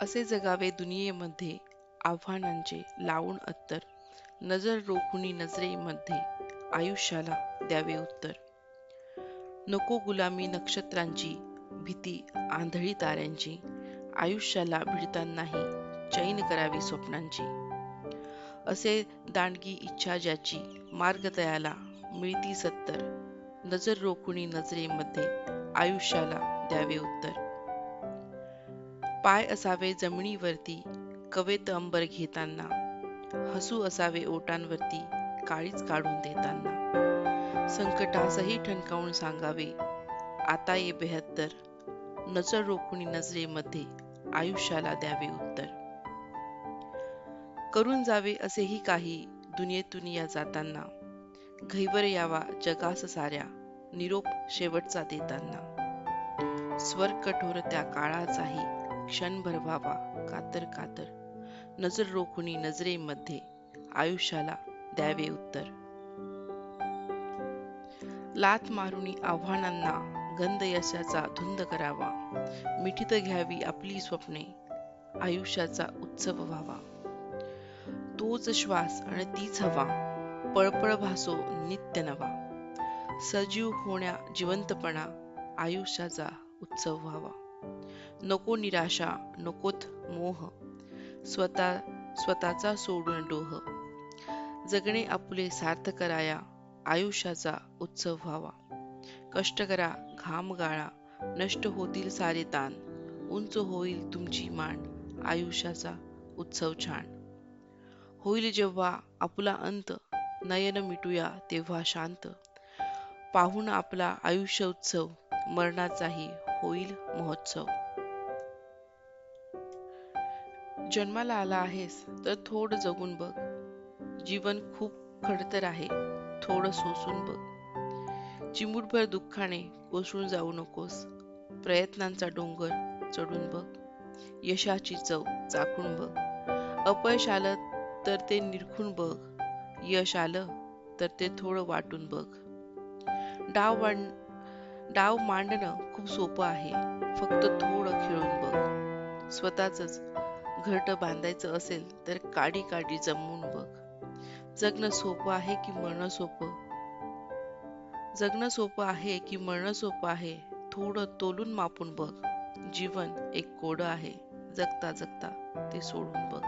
असे जगावे दुनियेमध्ये आव्हानांचे लावून अत्तर. नजर रोखुनी नजरेमध्ये आयुष्याला द्यावे उत्तर. नको गुलामी नक्षत्रांची भीती आंधळी ताऱ्यांची आयुष्याला भिडतानाही चैन करावी स्वप्नांची. असे दांडगी इच्छा ज्याची मार्ग तयाला मिळती सत्तर. नजर रोखुनी नजरेमध्ये आयुष्याला द्यावे उत्तर. पाय असावे जमिनीवरती कवेत अंबर घेताना. हसू असावे ओटांवरती काळीच काढून देताना. संकटासही ठणकावून सांगावे आता ये बेहत्तर. नजर रोखुनी नजरेमध्ये आयुष्याला द्यावे उत्तर. करून जावे असेही काही दुनियेतून या जाताना. घैवर यावा जगास साऱ्या निरोप शेवटचा देताना. स्वर कठोर त्या काळाचाही क्षणभर व्हावा कातर कातर. नजर रोखुनी नजरेमध्ये आयुष्याला द्यावे उत्तर. लात मारुनी आव्हानांना गंध यशाचा धुंद करावा. मिठीत घ्यावी आपली स्वप्ने आयुष्याचा उत्सव व्हावा. तोच श्वास आणि तीच हवा पळपळ भासो नित्य नवा. सजीव होण्या जिवंतपणा आयुष्याचा उत्सव व्हावा. नको निराशा नकोत मोह. स्वतः स्वतःचा सोडून डोह. जगणे आपले सार्थ कराया आयुष्याचा उत्सव व्हावा. कष्ट करा घाम गाळा नष्ट होतील सारे ताण. उंच होईल तुमची मान आयुष्याचा उत्सव छान. होईल जेव्हा आपला अंत नयन मिटूया तेव्हा शांत. पाहून आपला आयुष्य उत्सव मरणाचाही होईल महोत्सव. जन्माला आला आहेस तर थोडं जगून बघ. जीवन खूप खडतर आहे थोडं सोसून बघ. चिमुटभर दुःखाने कोसळून जाऊ नकोस. प्रयत्नांचा डोंगर चढून बघ. यशाची चव चाखून बघ. अपयश आलं तर ते निरखून बघ. यश आलं तर ते थोडं वाटून बघ. डाव वाढ डाव मांडणं खूप सोपं आहे. फक्त थोडं खेळून बघ. स्वतःच घरट बांधायचं असेल तर काडी काडी जमवून बघ. जगणं सोपं आहे की मरणं सोपं? जगणं सोपं आहे की मरणं सोपं आहे? थोडं तोलून मापून बघ. जीवन एक कोड आहे. जगता जगता ते सोडून बघ.